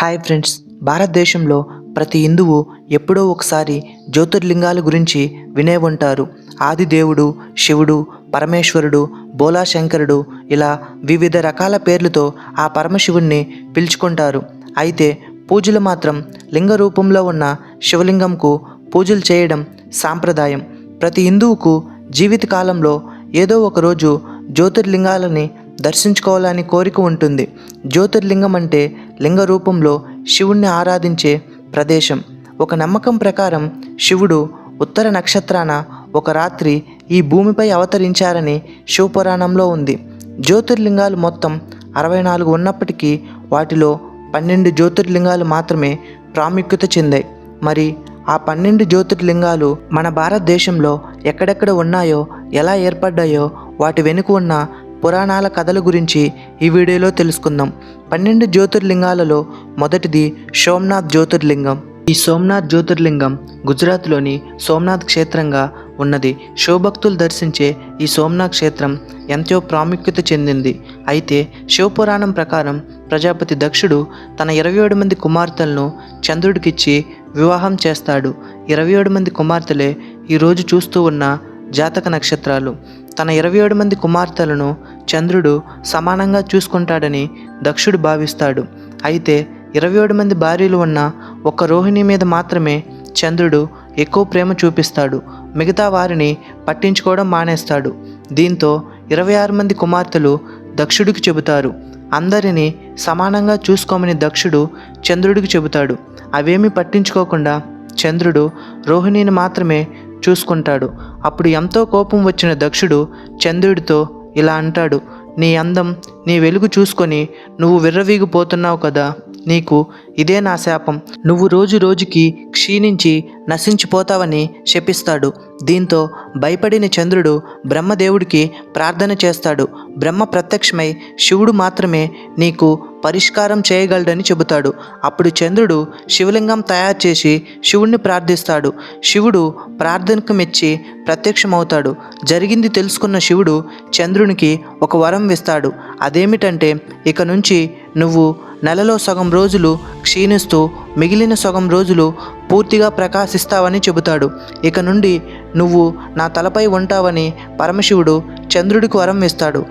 Hi friends భారతదేశంలో ప్రతి హిందువు ఎప్పుడో ఒకసారి జ్యోతిర్లింగాల గురించి వినే ఉంటారు. ఆదిదేవుడు శివుడు పరమేశ్వరుడు బోలాశంకరుడు ఇలా వివిధ రకాల పేర్లతో ఆ పరమశివుణ్ణి పిలుచుకుంటారు. అయితే పూజలు మాత్రం లింగ రూపంలో ఉన్న శివలింగంకు పూజలు చేయడం సాంప్రదాయం. ప్రతి హిందువుకు జీవితకాలంలో ఏదో ఒక రోజు జ్యోతిర్లింగాలని దర్శించుకోవాలని కోరిక ఉంటుంది. జ్యోతిర్లింగం అంటే లింగ రూపంలో శివుణ్ణి ఆరాధించే ప్రదేశం. ఒక నమ్మకం ప్రకారం శివుడు ఉత్తర నక్షత్రాన ఒక రాత్రి ఈ భూమిపై అవతరించారని శివపురాణంలో ఉంది. జ్యోతిర్లింగాలు మొత్తం అరవై నాలుగు ఉన్నప్పటికీ వాటిలో పన్నెండు జ్యోతిర్లింగాలు మాత్రమే ప్రాముఖ్యత చెందాయి. మరి ఆ పన్నెండు జ్యోతిర్లింగాలు మన భారతదేశంలో ఎక్కడెక్కడ ఉన్నాయో ఎలా ఏర్పడ్డాయో వాటి వెనుక ఉన్న పురాణాల కథల గురించి ఈ వీడియోలో తెలుసుకుందాం. పన్నెండు జ్యోతిర్లింగాలలో మొదటిది సోమనాథ్ జ్యోతిర్లింగం. ఈ సోమనాథ్ జ్యోతిర్లింగం గుజరాత్లోని సోమనాథ్ క్షేత్రంగా ఉన్నది. శివభక్తులు దర్శించే ఈ సోమనాథ్ క్షేత్రం ఎంతో ప్రాముఖ్యత చెందింది. అయితే శివపురాణం ప్రకారం ప్రజాపతి దక్షుడు తన ఇరవై ఏడు మంది కుమార్తెలను చంద్రుడికిచ్చి వివాహం చేస్తాడు. ఇరవై ఏడు మంది కుమార్తెలే ఈరోజు చూస్తూ ఉన్న జాతక నక్షత్రాలు. తన ఇరవై ఏడు మంది కుమార్తెలను చంద్రుడు సమానంగా చూసుకుంటాడని దక్షుడు భావిస్తాడు. అయితే ఇరవై ఏడు మంది భార్యలు ఉన్న ఒక రోహిణి మీద మాత్రమే చంద్రుడు ఎక్కువ ప్రేమ చూపిస్తాడు. మిగతా వారిని పట్టించుకోవడం మానేస్తాడు. దీంతో ఇరవై ఆరు మంది కుమార్తెలు దక్షుడికి చెబుతారు. అందరినీ సమానంగా చూసుకోమని దక్షుడు చంద్రుడికి చెబుతాడు. అవేమీ పట్టించుకోకుండా చంద్రుడు రోహిణిని మాత్రమే చూసుకుంటాడు. అప్పుడు ఎంతో కోపం వచ్చిన దక్షుడు చంద్రుడితో ఇలా అంటాడు నీ అందం నీ వెలుగు చూసుకొని నువ్వు విర్రవీగిపోతున్నావు కదా నీకు ఇదే నా శాపం. నువ్వు రోజు రోజుకి క్షీణించి నశించిపోతావని శపిస్తాడు. దీంతో భయపడిన చంద్రుడు బ్రహ్మదేవుడికి ప్రార్థన చేస్తాడు. బ్రహ్మ ప్రత్యక్షమై శివుడు మాత్రమే నీకు పరిష్కారం చేయగలడని చెబుతాడు. అప్పుడు చంద్రుడు శివలింగం తయారు చేసి శివుణ్ణి ప్రార్థిస్తాడు. శివుడు ప్రార్థనకు మెచ్చి ప్రత్యక్షమవుతాడు. జరిగింది తెలుసుకున్న శివుడు చంద్రునికి ఒక వరం ఇస్తాడు అదేమిటంటే ఇక నుంచి నువ్వు నెలలో సగం రోజులు క్షీణిస్తూ మిగిలిన సగం రోజులు పూర్తిగా ప్రకాశిస్తావని చెబుతాడు. ఇక నుండి నువ్వు నా తలపై ఉంటావని పరమశివుడు చంద్రుడికి వరం ఇస్తాడు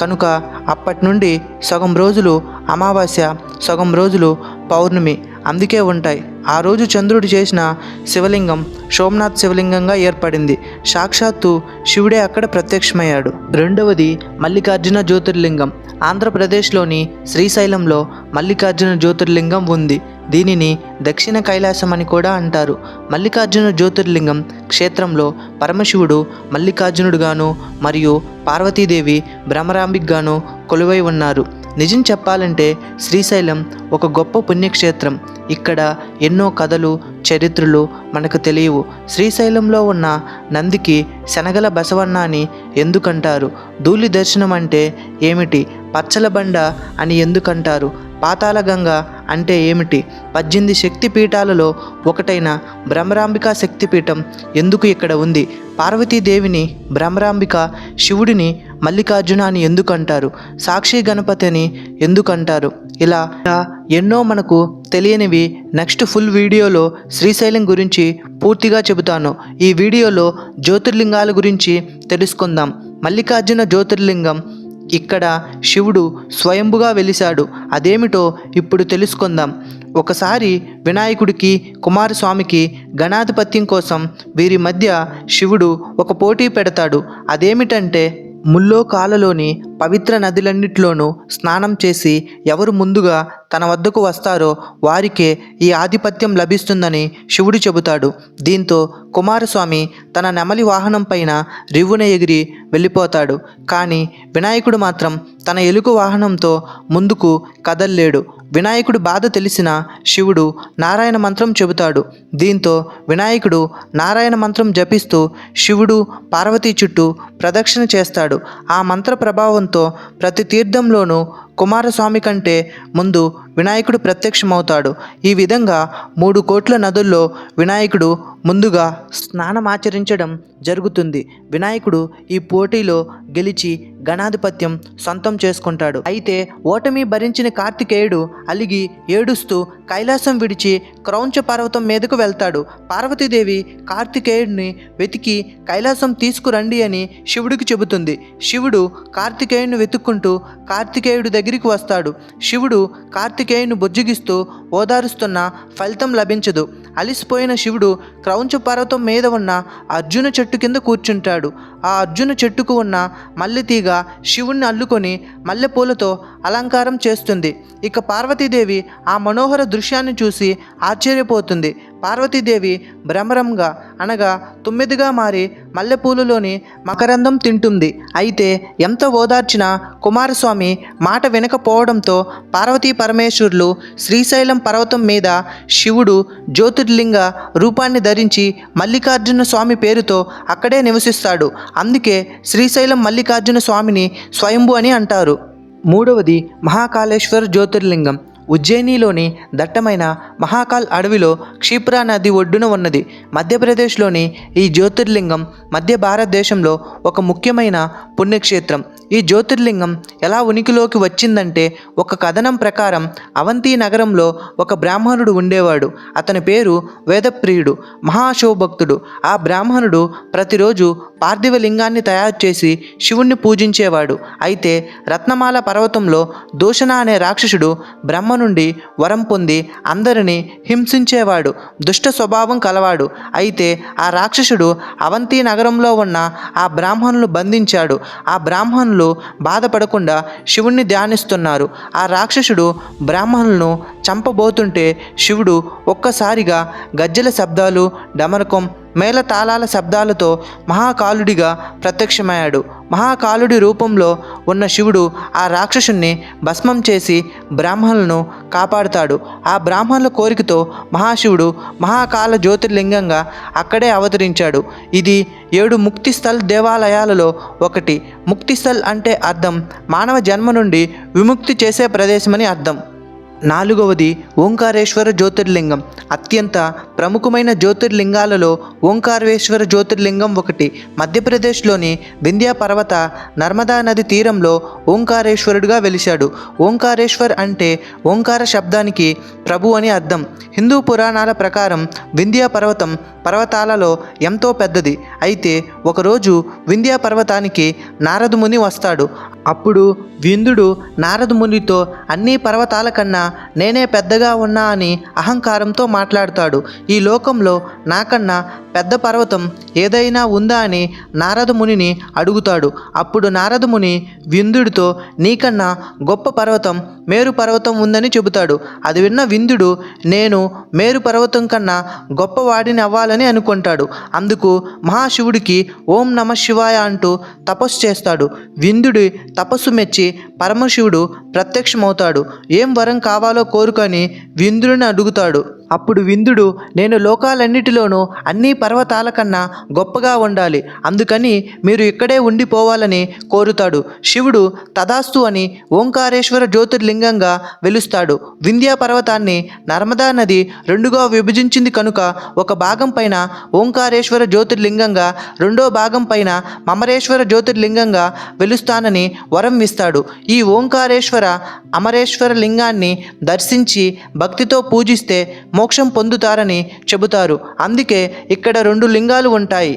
కనుక అప్పటి నుండి సగం రోజులు అమావాస్య సగం రోజులు పౌర్ణమి అందుకే ఉంటాయి. ఆ రోజు చంద్రుడు చేసిన శివలింగం సోమనాథ్ శివలింగంగా ఏర్పడింది. సాక్షాత్తు శివుడే అక్కడ ప్రత్యక్షమయ్యాడు. రెండవది మల్లికార్జున జ్యోతిర్లింగం. ఆంధ్రప్రదేశ్లోని శ్రీశైలంలో మల్లికార్జున జ్యోతిర్లింగం ఉంది. దీనిని దక్షిణ కైలాసం అని కూడా అంటారు. మల్లికార్జున జ్యోతిర్లింగం క్షేత్రంలో పరమశివుడు మల్లికార్జునుడుగాను మరియు పార్వతీదేవి భ్రమరాంబిక్గాను కొలువై ఉన్నారు. నిజం చెప్పాలంటే శ్రీశైలం ఒక గొప్ప పుణ్యక్షేత్రం. ఇక్కడ ఎన్నో కథలు చరిత్రలు మనకు తెలియవు. శ్రీశైలంలో ఉన్న నందికి శనగల బసవన్న అని ఎందుకంటారు? ధూళి దర్శనం అంటే ఏమిటి? పచ్చల బండ అని ఎందుకంటారు? పాతాళగంగ అంటే ఏమిటి? పద్దెనిమిది శక్తి పీఠాలలో ఒకటైన భ్రమరాంబికా శక్తిపీఠం ఎందుకు ఇక్కడ ఉంది? పార్వతీదేవిని భ్రమరాంబిక శివుడిని మల్లికార్జున అని ఎందుకంటారు? సాక్షి గణపతి అని ఎందుకంటారు? ఇలా ఎన్నో మనకు తెలియనివి నెక్స్ట్ ఫుల్ వీడియోలో శ్రీశైలం గురించి పూర్తిగా చెబుతాను. ఈ వీడియోలో జ్యోతిర్లింగాల గురించి తెలుసుకుందాం. మల్లికార్జున జ్యోతిర్లింగం ఇక్కడ శివుడు స్వయంభుగా వెలిశాడు. అదేమిటో ఇప్పుడు తెలుసుకుందాం. ఒకసారి వినాయకుడికి కుమారస్వామికి గణాధిపత్యం కోసం వీరి మధ్య శివుడు ఒక పోటీ పెడతాడు. అదేమిటంటే ముల్లో కాలలోని పవిత్ర నదులన్నిటిలోనూ స్నానం చేసి ఎవరు ముందుగా తన వద్దకు వస్తారో వారికే ఈ ఆధిపత్యం లభిస్తుందని శివుడు చెబుతాడు. దీంతో కుమారస్వామి తన నెమలి వాహనం పైన రివ్వున ఎగిరి వెళ్ళిపోతాడు. కానీ వినాయకుడు మాత్రం తన ఎలుగు వాహనంతో ముందుకు కదల్లేడు. వినాయకుడు బాధ తెలిసిన శివుడు నారాయణ మంత్రం చెబుతాడు. దీంతో వినాయకుడు నారాయణ మంత్రం జపిస్తూ శివుడు పార్వతీ చుట్టూ ప్రదక్షిణ చేస్తాడు. ఆ మంత్ర ప్రభావం ప్రభావంతో ప్రతి తీర్థంలోనూ కుమారస్వామి కంటే ముందు వినాయకుడు ప్రత్యక్షమవుతాడు. ఈ విధంగా మూడు కోట్ల నదుల్లో వినాయకుడు ముందుగా స్నానమాచరించడం జరుగుతుంది. వినాయకుడు ఈ పోటీలో గెలిచి గణాధిపత్యం సొంతం చేసుకుంటాడు. అయితే ఓటమి భరించిన కార్తికేయుడు అలిగి ఏడుస్తూ కైలాసం విడిచి క్రౌంచ పర్వతం మీదకు వెళ్తాడు. పార్వతీదేవి కార్తికేయుడిని వెతికి కైలాసం తీసుకురండి అని శివుడికి చెబుతుంది. శివుడు కార్తికేయుడిని వెతుక్కుంటూ కార్తికేయుడి దగ్గరికి వస్తాడు. శివుడు కార్తికేయుని బుజ్జగిస్తూ ఓదారుస్తున్న ఫలితం లభించదు. అలిసిపోయిన శివుడు క్రౌంచ పర్వతం మీద ఉన్న అర్జున చెట్టు కింద కూర్చుంటాడు. ఆ అర్జున చెట్టుకు ఉన్న మల్లెతీగ శివుణ్ణి అల్లుకొని మల్లెపూలతో అలంకారం చేస్తుంది. ఇక పార్వతీదేవి ఆ మనోహర దృశ్యాన్ని చూసి ఆశ్చర్యపోతుంది. పార్వతీదేవి భ్రమరంగా అనగా తుమ్మెదిగా మారి మల్లెపూలులోని మకరందం తింటుంది. అయితే ఎంత ఓదార్చినా కుమారస్వామి మాట వినకపోవడంతో పార్వతీ పరమేశ్వరులు శ్రీశైలం పర్వతం మీద శివుడు జ్యోతిర్లింగ రూపాన్ని ధరించి మల్లికార్జున స్వామి పేరుతో అక్కడే నివసిస్తాడు. అందుకే శ్రీశైలం మల్లికార్జున స్వామిని స్వయంభు అని అంటారు. మూడవది మహాకాళేశ్వర జ్యోతిర్లింగం. ఉజ్జయినిలోని దట్టమైన మహాకాల్ అడవిలో క్షిప్రా నది ఒడ్డున ఉన్నది. మధ్యప్రదేశ్లోని ఈ జ్యోతిర్లింగం మధ్య భారతదేశంలో ఒక ముఖ్యమైన పుణ్యక్షేత్రం. ఈ జ్యోతిర్లింగం ఎలా ఉనికిలోకి వచ్చిందంటే ఒక కథనం ప్రకారం అవంతి నగరంలో ఒక బ్రాహ్మణుడు ఉండేవాడు. అతని పేరు వేదప్రియుడు మహాశివభక్తుడు ఆ బ్రాహ్మణుడు ప్రతిరోజు పార్థివ లింగాన్ని తయారు చేసి శివుణ్ణి పూజించేవాడు. అయితే రత్నమాల పర్వతంలో దూషణ అనే రాక్షసుడు బ్రహ్మ నుండి వరం పొంది అందరినీ హింసించేవాడు దుష్ట స్వభావం కలవాడు. అయితే ఆ రాక్షసుడు అవంతి నగరంలో ఉన్న ఆ బ్రాహ్మణులు బంధించాడు. ఆ బ్రాహ్మణులు బాధపడకుండా శివుణ్ణి ధ్యానిస్తున్నారు. ఆ రాక్షసుడు బ్రాహ్మణులను చంపబోతుంటే శివుడు ఒక్కసారిగా గజ్జెల శబ్దాలు డమరకం మేళ తాళాల శబ్దాలతో మహాకాలుడిగా ప్రత్యక్షమయ్యాడు. మహాకాలుడి రూపంలో ఉన్న శివుడు ఆ రాక్షసుణ్ణి భస్మం చేసి బ్రాహ్మణులను కాపాడుతాడు. ఆ బ్రాహ్మణుల కోరికతో మహాశివుడు మహాకాల జ్యోతిర్లింగంగా అక్కడే అవతరించాడు. ఇది ఏడు ముక్తిస్థల్ దేవాలయాలలో ఒకటి. ముక్తిస్థల్ అంటే అర్థం మానవ జన్మ నుండి విముక్తి చేసే ప్రదేశమని అర్థం. నాలుగవది ఓంకారేశ్వర జ్యోతిర్లింగం. అత్యంత ప్రముఖమైన జ్యోతిర్లింగాలలో ఓంకారేశ్వర జ్యోతిర్లింగం ఒకటి. మధ్యప్రదేశ్లోని వింధ్యా పర్వత నర్మదా నది తీరంలో ఓంకారేశ్వరుడుగా వెలిశాడు. ఓంకారేశ్వర్ అంటే ఓంకార శబ్దానికి ప్రభు అని అర్థం. హిందూ పురాణాల ప్రకారం వింధ్యా పర్వతం పర్వతాలలో ఎంతో పెద్దది. అయితే ఒకరోజు వింధ్యా పర్వతానికి నారదు ముని వస్తాడు. అప్పుడు విందుడు నారదమునితో అన్ని పర్వతాల కన్నా నేనే పెద్దగా ఉన్నా అని అహంకారంతో మాట్లాడతాడు. ఈ లోకంలో నాకన్నా పెద్ద పర్వతం ఏదైనా ఉందా అని నారద మునిని అడుగుతాడు. అప్పుడు నారద ముని విందుడితో నీకన్నా గొప్ప పర్వతం మేరు పర్వతం ఉందని చెబుతాడు. అది విన్న విందుడు నేను మేరు పర్వతం కన్నా గొప్పవాడిని అవ్వాలని అనుకుంటాడు. అందుకు మహాశివుడికి ఓం నమ శివాయ అంటూ తపస్సు చేస్తాడు. విందుడి తపస్సు మెచ్చి పరమశివుడు ప్రత్యక్షమవుతాడు. ఏం వరం కావాలో కోరుకొని విందుడిని అడుగుతాడు. అప్పుడు విందుడు నేను లోకాలన్నిటిలోనూ అన్ని పర్వతాల కన్నా గొప్పగా ఉండాలి. అందుకని మీరు ఇక్కడే ఉండిపోవాలని కోరుతాడు. శివుడు తదాస్తు అని ఓంకారేశ్వర జ్యోతిర్లింగంగా వెలుస్తాడు. వింధ్యా పర్వతాన్ని నర్మదా నది రెండుగా విభజించింది కనుక ఒక భాగం పైన ఓంకారేశ్వర జ్యోతిర్లింగంగా రెండో భాగం పైన మమరేశ్వర జ్యోతిర్లింగంగా వెలుస్తానని వరం ఇస్తాడు. ఈ ఓంకారేశ్వర అమరేశ్వర లింగాన్ని దర్శించి భక్తితో పూజిస్తే మోక్షం పొందుతారని చెబుతారు. అందుకే ఇక్కడ రెండు లింగాలు ఉంటాయి.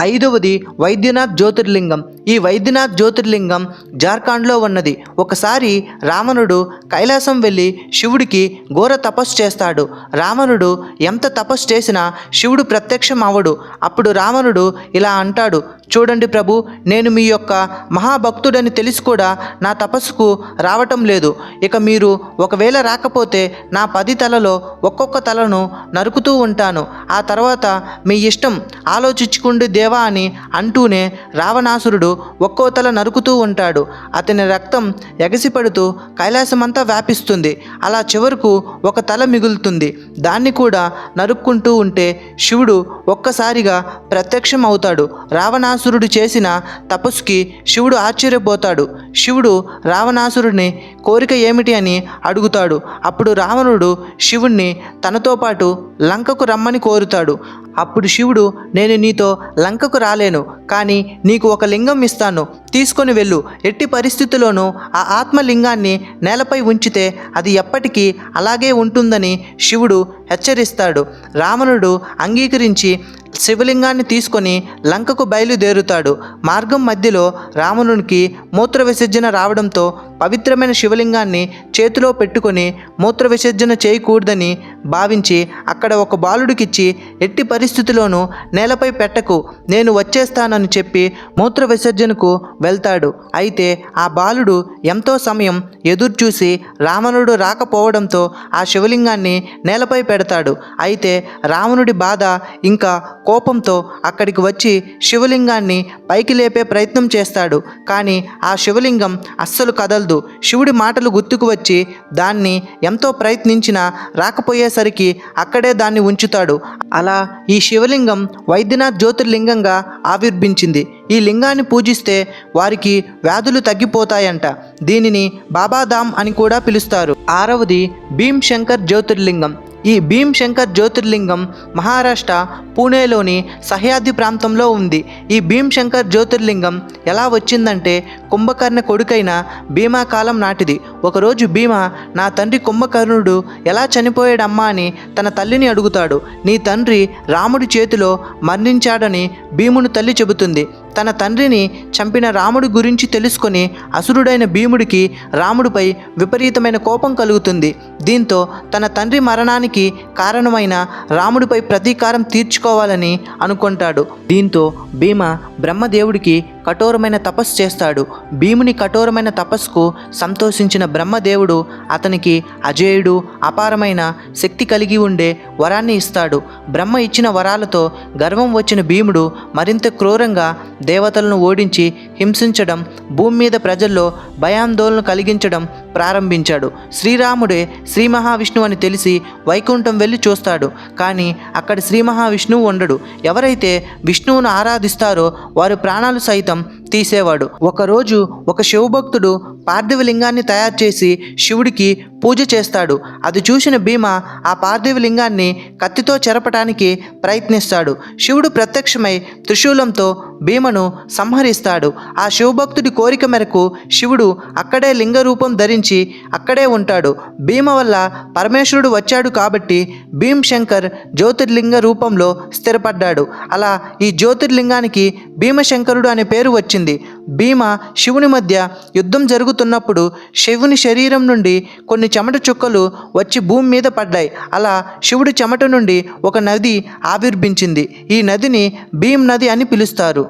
ఐదవది వైద్యనాథ్ జ్యోతిర్లింగం. ఈ వైద్యనాథ్ జ్యోతిర్లింగం జార్ఖండ్లో ఉన్నది. ఒకసారి రావణుడు కైలాసం వెళ్ళి శివుడికి ఘోర తపస్సు చేస్తాడు. రావణుడు ఎంత తపస్సు చేసినా శివుడు ప్రత్యక్షం అవడు. అప్పుడు రావణుడు ఇలా అంటాడు చూడండి ప్రభు నేను మీ యొక్క మహాభక్తుడని తెలిసి కూడా నా తపస్సుకు రావటం లేదు. ఇక మీరు ఒకవేళ రాకపోతే నా పది తలలో ఒక్కొక్క తలను నరుకుతూ ఉంటాను. ఆ తర్వాత మీ ఇష్టం ఆలోచించుకుండి దేవా అని అంటూనే రావణాసురుడు ఒక్కో తల నరుకుతూ ఉంటాడు. అతని రక్తం ఎగసిపడుతూ కైలాసమంతా వ్యాపిస్తుంది. అలా చివరకు ఒక తల మిగులుతుంది. దాన్ని కూడా నరుక్కుంటూ ఉంటే శివుడు ఒక్కసారిగా ప్రత్యక్షం అవుతాడు రావణాసురుడు చేసిన తపస్సుకి శివుడు ఆశ్చర్యపోతాడు. శివుడు రావణాసురుడిని కోరిక ఏమిటి అని అడుగుతాడు. అప్పుడు రావణుడు శివుణ్ణి తనతో పాటు లంకకు రమ్మని కోరుతాడు. అప్పుడు శివుడు నేను నీతో లంకకు రాలేను. కానీ నీకు ఒక లింగం ఇస్తాను. తీసుకొని వెళ్ళు. ఎట్టి పరిస్థితుల్లోనూ ఆ ఆత్మలింగాన్ని నేలపై ఉంచితే అది ఎప్పటికీ అలాగే ఉంటుందని శివుడు హెచ్చరిస్తాడు. రావణుడు అంగీకరించి శివలింగాన్ని తీసుకొని లంకకు బయలుదేరుతాడు. మార్గం మధ్యలో రావణునికి మూత్ర విసర్జన రావడంతో పవిత్రమైన శివలింగాన్ని చేతిలో పెట్టుకొని మూత్ర విసర్జన చేయకూడదని భావించి అక్కడ ఒక బాలుడికిచ్చి ఎట్టి పరిస్థితిలోనూ నేలపై పెట్టకు నేను వచ్చేస్తానని చెప్పి మూత్ర విసర్జనకు వెళ్తాడు. అయితే ఆ బాలుడు ఎంతో సమయం ఎదురుచూసి రావణుడు రాకపోవడంతో ఆ శివలింగాన్ని నేలపై పెడతాడు. అయితే రావణుడి బాధ ఇంకా కోపంతో అక్కడికి వచ్చి శివలింగాన్ని పైకి లేపే ప్రయత్నం చేస్తాడు. కానీ ఆ శివలింగం అస్సలు కదలదు. శివుడి మాటలు గుర్తుకు వచ్చి దాన్ని ఎంతో ప్రయత్నించినా రాకపోయేసరికి అక్కడే దాన్ని ఉంచుతాడు. అలా ఈ శివలింగం వైద్యనాథ్ జ్యోతిర్లింగంగా ఆవిర్భించింది. ఈ లింగాన్ని పూజిస్తే వారికి వ్యాధులు తగ్గిపోతాయంట. దీనిని బాబాధామ్ అని కూడా పిలుస్తారు. ఆరవది భీమ్ శంకర్ జ్యోతిర్లింగం. ఈ భీమ్ శంకర్ జ్యోతిర్లింగం మహారాష్ట్ర పూణేలోని సహ్యాద్రి ప్రాంతంలో ఉంది. ఈ భీమ్ శంకర్ జ్యోతిర్లింగం ఎలా వచ్చిందంటే కుంభకర్ణ కొడుకైన భీమా కాలం నాటిది. ఒకరోజు భీమా నా తండ్రి కుంభకర్ణుడు ఎలా చనిపోయాడమ్మా అని తన తల్లిని అడుగుతాడు. నీ తండ్రి రాముడి చేతిలో మరణించాడని భీముని తల్లి చెబుతుంది. తన తండ్రిని చంపిన రాముడి గురించి తెలుసుకొని అసురుడైన భీముడికి రాముడిపై విపరీతమైన కోపం కలుగుతుంది. దీంతో తన తండ్రి మరణానికి కారణమైన రాముడిపై ప్రతీకారం తీర్చుకోవాలని అనుకుంటాడు. దీంతో భీమ బ్రహ్మదేవుడికి కఠోరమైన తపస్సు చేస్తాడు. భీముని కఠోరమైన తపస్సుకు సంతోషించిన బ్రహ్మదేవుడు అతనికి అజేయుడు అపారమైన శక్తి కలిగి ఉండే వరాన్ని ఇస్తాడు. బ్రహ్మ ఇచ్చిన వరాలతో గర్వం వచ్చిన భీముడు మరింత క్రూరంగా దేవతలను ఓడించి హింసించడం భూమి మీద ప్రజల్లో భయాందోళన కలిగించడం ప్రారంభించాడు. శ్రీరాముడే శ్రీ మహావిష్ణువు అని తెలిసి వైకుంఠం వెళ్ళి చూస్తాడు. కానీ అక్కడ శ్రీ మహావిష్ణువు ఉండడు. ఎవరైతే విష్ణువును ఆరాధిస్తారో వారి ప్రాణాలు సైతం తీసేవాడు. ఒకరోజు ఒక శివభక్తుడు పార్థివ లింగాన్ని తయారు చేసి శివుడికి పూజ చేస్తాడు. అది చూసిన భీమ ఆ పార్థివలింగాన్ని కత్తితో చెరపటానికి ప్రయత్నిస్తాడు. శివుడు ప్రత్యక్షమై త్రిశూలంతో భీమను సంహరిస్తాడు. ఆ శివభక్తుడి కోరిక మేరకు శివుడు అక్కడే లింగ రూపం ధరించి అక్కడే ఉంటాడు. భీమ వల్ల పరమేశ్వరుడు వచ్చాడు కాబట్టి భీమ్ శంకర్ జ్యోతిర్లింగ రూపంలో స్థిరపడ్డాడు. అలా ఈ జ్యోతిర్లింగానికి భీమశంకరుడు అనే పేరు వచ్చింది. భీమ శివుని మధ్య యుద్ధం జరుగుతున్నప్పుడు శివుని శరీరం నుండి కొన్ని చెమట చుక్కలు వచ్చి భూమి మీద పడ్డాయి. అలా శివుడి చెమట నుండి ఒక నది ఆవిర్భించింది. ఈ నదిని భీమ్ నది అని పిలుస్తారు.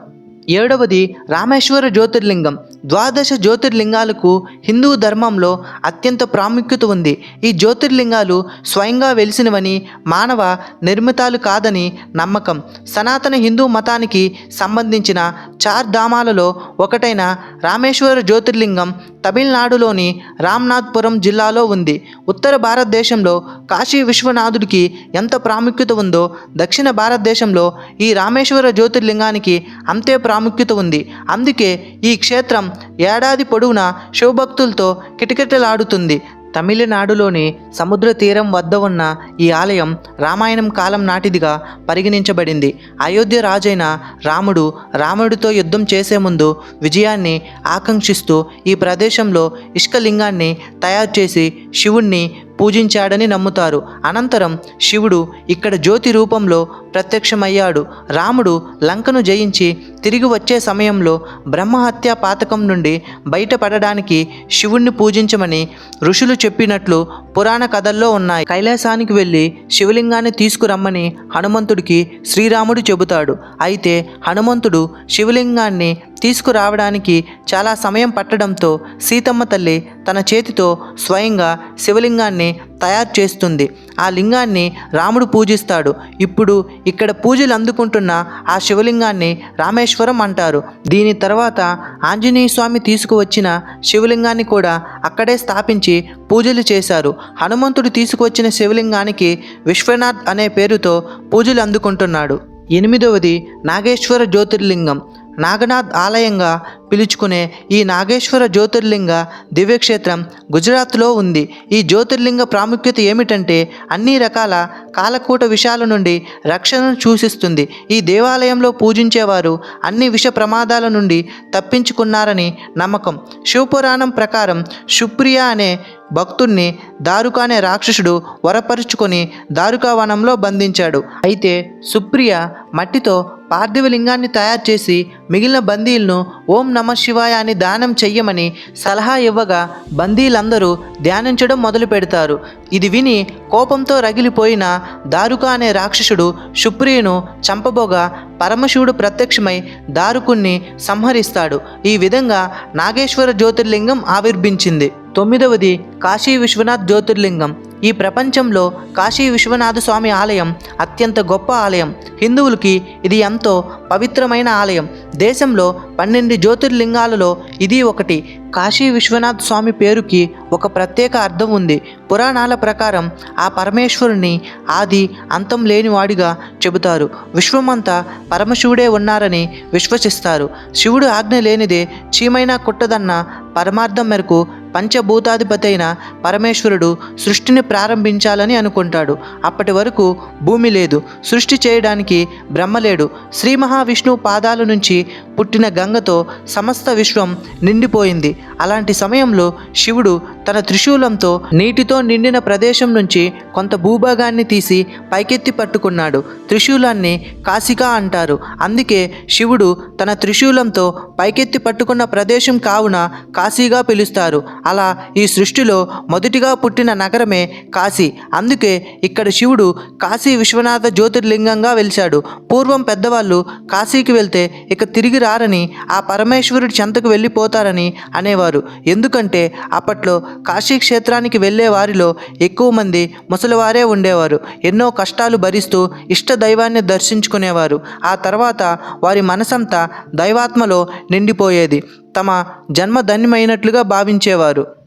ఏడవది రామేశ్వర జ్యోతిర్లింగం. ద్వాదశ జ్యోతిర్లింగాలకు హిందూ ధర్మంలో అత్యంత ప్రాముఖ్యత ఉంది. ఈ జ్యోతిర్లింగాలు స్వయంగా వెలిసినవని మానవ నిర్మితాలు కాదని నమ్మకం. సనాతన హిందూ మతానికి సంబంధించిన చార్ ధామాలలో ఒకటైన రామేశ్వర జ్యోతిర్లింగం తమిళనాడులోని రామ్నాథ్పురం జిల్లాలో ఉంది. ఉత్తర భారతదేశంలో కాశీ విశ్వనాథుడికి ఎంత ప్రాముఖ్యత ఉందో దక్షిణ భారతదేశంలో ఈ రామేశ్వర జ్యోతిర్లింగానికి అంతే ప్రాముఖ్యత ఉంది. అందుకే ఈ క్షేత్రం ఏడాది పొడవునా శివభక్తులతో కిటకిటలాడుతుంది. తమిళనాడులోని సముద్ర తీరం వద్ద ఉన్న ఈ ఆలయం రామాయణం కాలం నాటిదిగా పరిగణించబడింది. అయోధ్య రాజైన రాముడు రాముడితో యుద్ధం చేసే ముందు విజయాన్ని ఆకాంక్షిస్తూ ఈ ప్రదేశంలో ఇష్కలింగాన్ని తయారు చేసి శివుణ్ణి పూజించాడని నమ్ముతారు. అనంతరం శివుడు ఇక్కడ జ్యోతి రూపంలో ప్రత్యక్షమయ్యాడు. రాముడు లంకను జయించి తిరిగి వచ్చే సమయంలో బ్రహ్మహత్య పాతకం నుండి బయటపడడానికి శివుణ్ణి పూజించమని ఋషులు చెప్పినట్లు పురాణ కథల్లో ఉన్నాయి. కైలాసానికి వెళ్ళి శివలింగాన్ని తీసుకురమ్మని హనుమంతుడికి శ్రీరాముడు చెబుతాడు. అయితే హనుమంతుడు శివలింగాన్ని తీసుకురావడానికి చాలా సమయం పట్టడంతో సీతమ్మ తల్లి తన చేతితో స్వయంగా శివలింగాన్ని తయారు చేస్తుంది. ఆ లింగాన్ని రాముడు పూజిస్తాడు. ఇప్పుడు ఇక్కడ పూజలు అందుకుంటున్న ఆ శివలింగాన్ని రామేశ్వరం అంటారు. దీని తర్వాత ఆంజనేయ స్వామి తీసుకువచ్చిన శివలింగాన్ని కూడా అక్కడే స్థాపించి పూజలు చేశారు. హనుమంతుడు తీసుకువచ్చిన శివలింగానికి విశ్వనాథ్ అనే పేరుతో పూజలు అందుకుంటున్నాడు. ఎనిమిదవది నాగేశ్వర జ్యోతిర్లింగం. నాగనాథ్ ఆలయంగా పిలుచుకునే ఈ నాగేశ్వర జ్యోతిర్లింగ దివ్యక్షేత్రం గుజరాత్లో ఉంది. ఈ జ్యోతిర్లింగ ప్రాముఖ్యత ఏమిటంటే అన్ని రకాల కాలకూట విషాల నుండి రక్షణను సూచిస్తుంది. ఈ దేవాలయంలో పూజించేవారు అన్ని విష ప్రమాదాల నుండి తప్పించుకున్నారని నమ్మకం. శివపురాణం ప్రకారం సుప్రియ అనే భక్తుణ్ణి దారుక అనే రాక్షసుడు వరపరుచుకొని దారుకా వనంలో బంధించాడు. అయితే సుప్రియ మట్టితో పార్థివ లింగాన్ని తయారు చేసి మిగిలిన బందీలను ఓం నమ శివాయ అని దానం చెయ్యమని సలహా ఇవ్వగా బందీలందరూ ధ్యానించడం మొదలు పెడతారు. ఇది విని కోపంతో రగిలిపోయిన దారుక అనే రాక్షసుడు సుప్రియును చంపబోగా పరమశివుడు ప్రత్యక్షమై దారుకుణ్ణి సంహరిస్తాడు. ఈ విధంగా నాగేశ్వర జ్యోతిర్లింగం ఆవిర్భించింది. తొమ్మిదవది కాశీ విశ్వనాథ్ జ్యోతిర్లింగం. ఈ ప్రపంచంలో కాశీ విశ్వనాథ స్వామి ఆలయం అత్యంత గొప్ప ఆలయం. హిందువులకి ఇది ఎంతో పవిత్రమైన ఆలయం. దేశంలో పన్నెండు జ్యోతిర్లింగాలలో ఇది ఒకటి. కాశీ విశ్వనాథ్ స్వామి పేరుకి ఒక ప్రత్యేక అర్థం ఉంది. పురాణాల ప్రకారం ఆ పరమేశ్వరుని ఆది అంతం లేనివాడిగా చెబుతారు. విశ్వమంతా పరమశివుడే ఉన్నారని విశ్వసిస్తారు. శివుడు ఆజ్ఞ లేనిదే చీమైనా కుట్టదన్న పరమార్థం మేరకు పంచభూతాధిపతి అయిన పరమేశ్వరుడు సృష్టిని ప్రారంభించాలని అనుకుంటాడు. అప్పటి వరకు భూమి లేదు. సృష్టి చేయడానికి బ్రహ్మ లేడు. శ్రీ మహావిష్ణువు పాదాల నుంచి పుట్టిన గంగతో సమస్త విశ్వం నిండిపోయింది. అలాంటి సమయంలో శివుడు తన త్రిశూలంతో నీటితో నిండిన ప్రదేశం నుంచి కొంత భూభాగాన్ని తీసి పైకెత్తి పట్టుకున్నాడు. త్రిశూలాన్ని కాశికా అంటారు. అందుకే శివుడు తన త్రిశూలంతో పైకెత్తి పట్టుకున్న ప్రదేశం కావున కాశీగా పిలుస్తారు. అలా ఈ సృష్టిలో మొదటిగా పుట్టిన నగరమే కాశీ. అందుకే ఇక్కడ శివుడు కాశీ విశ్వనాథ జ్యోతిర్లింగంగా వెలిశాడు. పూర్వం పెద్దవాళ్ళు కాశీకి వెళ్తే ఇక తిరిగి రారని ఆ పరమేశ్వరుడి చెంతకు వెళ్ళిపోతారని అనేవారు. ఎందుకంటే అప్పట్లో కాశీ క్షేత్రానికి వెళ్ళే వారిలో ఎక్కువ మంది ముసలివారే ఉండేవారు. ఎన్నో కష్టాలు భరిస్తూ ఇష్ట దైవాన్ని దర్శించుకునేవారు. ఆ తర్వాత వారి మనసంతా దైవాత్మలో నిండిపోయేది. తమ జన్మ ధన్యమైనట్లుగా భావించేవారు.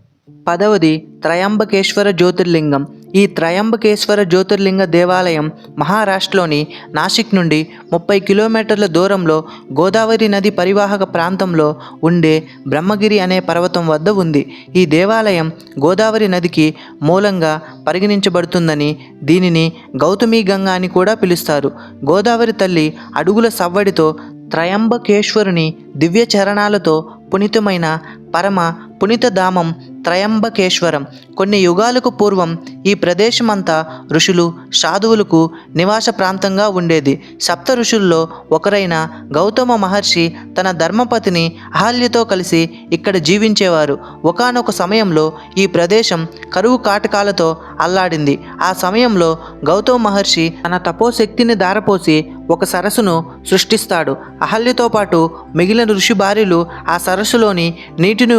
పదవది త్రయంబకేశ్వర జ్యోతిర్లింగం. ఈ త్రయంబకేశ్వర జ్యోతిర్లింగ దేవాలయం మహారాష్ట్రలోని నాసిక్ నుండి ముప్పై కిలోమీటర్ల దూరంలో గోదావరి నది పరివాహక ప్రాంతంలో ఉండే బ్రహ్మగిరి అనే పర్వతం వద్ద ఉంది. ఈ దేవాలయం గోదావరి నదికి మూలంగా పరిగణించబడుతుందని దీనిని గౌతమి గంగా అని కూడా పిలుస్తారు. గోదావరి తల్లి అడుగుల సవ్వడితో త్రయంబకేశ్వరుని దివ్య చరణాలతో పునీతమైన పరమ పునీతధామం త్రయంబకేశ్వరం. కొన్ని యుగాలకు పూర్వం ఈ ప్రదేశమంతా ఋషులు సాధువులకు నివాస ప్రాంతంగా ఉండేది. సప్త ఋషుల్లో ఒకరైన గౌతమ మహర్షి తన ధర్మపతిని అహల్యతో కలిసి ఇక్కడ జీవించేవారు. ఒకానొక సమయంలో ఈ ప్రదేశం కరువు కాటకాలతో అల్లాడింది. ఆ సమయంలో గౌతమ మహర్షి తన తపోశక్తిని దారపోసి ఒక సరస్సును సృష్టిస్తాడు. అహల్యతో పాటు మిగిలిన ఋషి భార్యలు ఆ సరస్సులోని నీటిని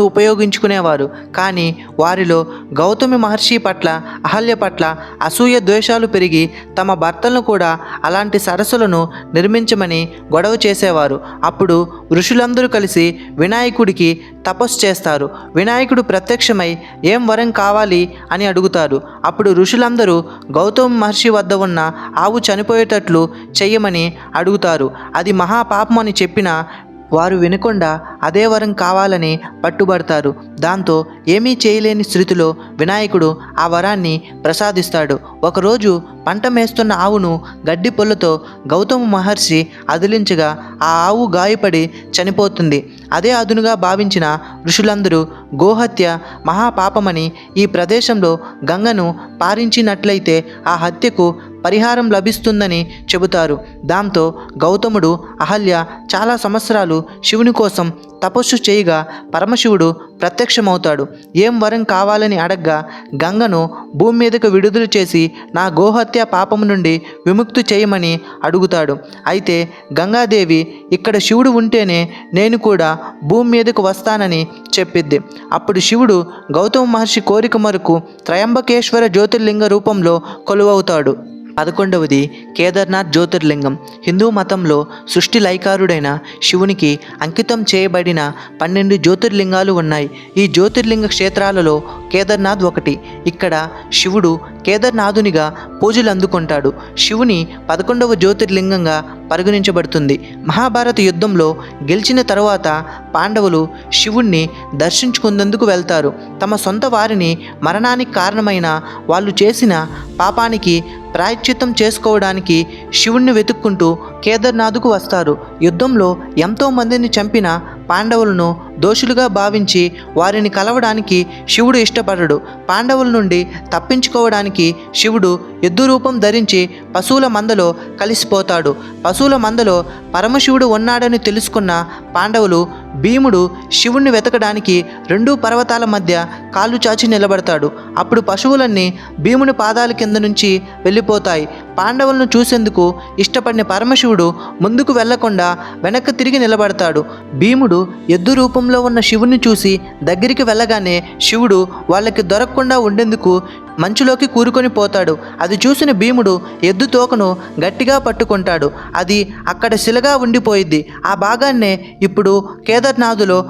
ఉపయోగించుకునేవారు కానీ వారిలో గౌతమి మహర్షి పట్ల అహల్య పట్ల అసూయ ద్వేషాలు పెరిగి తమ భర్తలను కూడా అలాంటి సరస్సులను నిర్మించమని గొడవ చేసేవారు. అప్పుడు ఋషులందరూ కలిసి వినాయకుడికి తపస్సు చేస్తారు. వినాయకుడు ప్రత్యక్షమై ఏం వరం కావాలి? అని అడుగుతారు. అప్పుడు ఋషులందరూ గౌతమ్ మహర్షి వద్ద ఉన్న ఆవు చనిపోయేటట్లు చెయ్యమని అడుగుతారు. అది మహాపాపం అని చెప్పిన వారు వినకుండా అదే వరం కావాలని పట్టుబడతారు. దాంతో ఏమీ చేయలేని స్థితిలో వినాయకుడు ఆ వరాన్ని ప్రసాదిస్తాడు. ఒకరోజు పంట మేస్తున్న ఆవును గడ్డి పొల్లతో గౌతమ మహర్షి అదిలించగా ఆ ఆవు గాయపడి చనిపోతుంది. అదే అదునుగా భావించిన ఋషులందరూ గోహత్య మహాపాపమని ఈ ప్రదేశంలో గంగను పారించినట్లయితే ఆ హత్యకు పరిహారం లభిస్తుందని చెబుతారు. దాంతో గౌతముడు అహల్య చాలా సంవత్సరాలు శివుని కోసం తపస్సు చేయగా పరమశివుడు ప్రత్యక్షమవుతాడు. ఏం వరం కావాలని అడగ్గా గంగను భూమి మీదకు విడుదల చేసి నా గోహత్య పాపము నుండి విముక్తి చేయమని అడుగుతాడు. అయితే గంగాదేవి ఇక్కడ శివుడు ఉంటేనే నేను కూడా భూమి మీదకు వస్తానని చెప్పిద్ది. అప్పుడు శివుడు గౌతమ మహర్షి కోరిక మేరకు త్రయంబకేశ్వర జ్యోతిర్లింగ రూపంలో కొలువవుతాడు. పదకొండవది కేదార్నాథ్ జ్యోతిర్లింగం. హిందూ మతంలో సృష్టి లైకారుడైన శివునికి అంకితం చేయబడిన పన్నెండు జ్యోతిర్లింగాలు ఉన్నాయి. ఈ జ్యోతిర్లింగ క్షేత్రాలలో కేదార్నాథ్ ఒకటి. ఇక్కడ శివుడు కేదార్నాథునిగా పూజలు అందుకుంటాడు. శివుని పదకొండవ జ్యోతిర్లింగంగా పరిగణించబడుతుంది. మహాభారత యుద్ధంలో గెలిచిన తరువాత పాండవులు శివుణ్ణి దర్శించుకునేందుకు వెళ్తారు. తమ సొంత వారిని మరణానికి కారణమైన వాళ్ళు చేసిన పాపానికి ప్రాయశ్చిత్తం చేసుకోవడానికి శివుణ్ణి వెతుక్కుంటూ కేదార్నాథ్కు వస్తారు. యుద్ధంలో ఎంతో మందిని చంపిన పాండవులను దోషులుగా భావించి వారిని కలవడానికి శివుడు ఇష్టపడడు. పాండవుల నుండి తప్పించుకోవడానికి శివుడు ఎద్దు రూపం ధరించి పశువుల మందలో కలిసిపోతాడు. పశువుల మందలో పరమశివుడు ఉన్నాడని తెలుసుకున్న పాండవులు భీముడు శివుణ్ణి వెతకడానికి రెండు పర్వతాల మధ్య కాళ్ళు చాచి నిలబడతాడు. అప్పుడు పశువులన్నీ భీముని పాదాల కింద నుంచి వెళ్ళిపోతాయి. పాండవులను చూసేందుకు ఇష్టపడిన పరమశివుడు ముందుకు వెళ్ళకుండా వెనక్కి తిరిగి నిలబడతాడు. భీముడు ఎద్దు రూపంలో ఉన్న శివుణ్ణి చూసి దగ్గరికి వెళ్ళగానే శివుడు వాళ్ళకి దొరకకుండా ఉండేందుకు మంచులోకి కూరుకొని పోతాడు. అది చూసిన భీముడు ఎద్దు తోకను గట్టిగా పట్టుకుంటాడు. అది అక్కడ శిలగా ఉండిపోయిద్ది. ఆ భాగాన్నే ఇప్పుడు కేదార్నాథులో